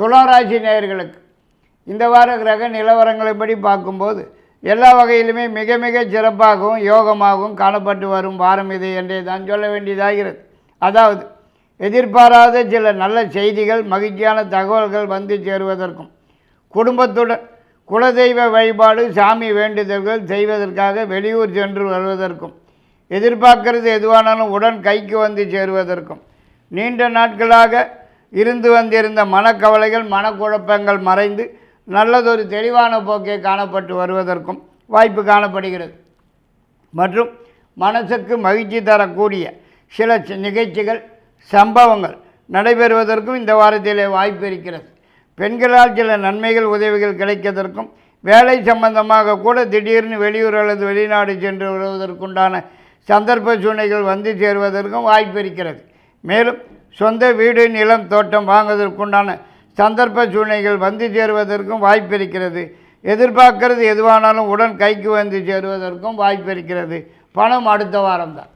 துளாராசி நேயர்களுக்கு. இந்த வார கிரக நிலவரங்களைப்படி பார்க்கும்போது எல்லா வகையிலுமே மிக மிக சிறப்பாகவும் யோகமாகவும் காணப்பட்டு வரும் வாரம் இது என்றே தான் சொல்ல வேண்டியதாகிறது அதாவது எதிர்பாராத சில நல்ல செய்திகள் மகிழ்ச்சியான தகவல்கள் வந்து சேருவதற்கும் குடும்பத்துடன் குலதெய்வ வழிபாடு சாமி வேண்டுதல்கள் செய்வதற்காக வெளியூர் சென்று வருவதற்கும் எதிர்பார்க்கிறது எதுவானாலும் உடன் கைக்கு வந்து சேருவதற்கும் நீண்ட நாட்களாக இருந்து வந்திருந்த மனக்கவலைகள் மனக்குழப்பங்கள் மறைந்து நல்லதொரு தெளிவான போக்கே காணப்பட்டு வருவதற்கும் வாய்ப்பு காணப்படுகிறது. மற்றும் மனசுக்கு மகிழ்ச்சி தரக்கூடிய சில நிகழ்ச்சிகள் சம்பவங்கள் நடைபெறுவதற்கும் இந்த வாரத்திலே வாய்ப்பு இருக்கிறது. பெண்களால் சில நன்மைகள் உதவிகள் கிடைக்கதற்கும் வேலை சம்பந்தமாக கூட திடீர்னு வெளியூர் அல்லது வெளிநாடு சென்று வருவதற்குண்டான சந்தர்ப்ப சூழ்நிலைகள் வந்து சேருவதற்கும் வாய்ப்பு இருக்கிறது. மேலும் சொந்த வீடு நிலம் தோட்டம் வாங்குவதற்குண்டான சந்தர்ப்ப சூழ்நிலைகள் வந்து சேருவதற்கும் வாய்ப்பு இருக்கிறது. எதிர்பார்க்கிறது எதுவானாலும் உடன் கைக்கு வந்து சேருவதற்கும் வாய்ப்பு இருக்கிறது. பணம் அடுத்த வாரம்தான்.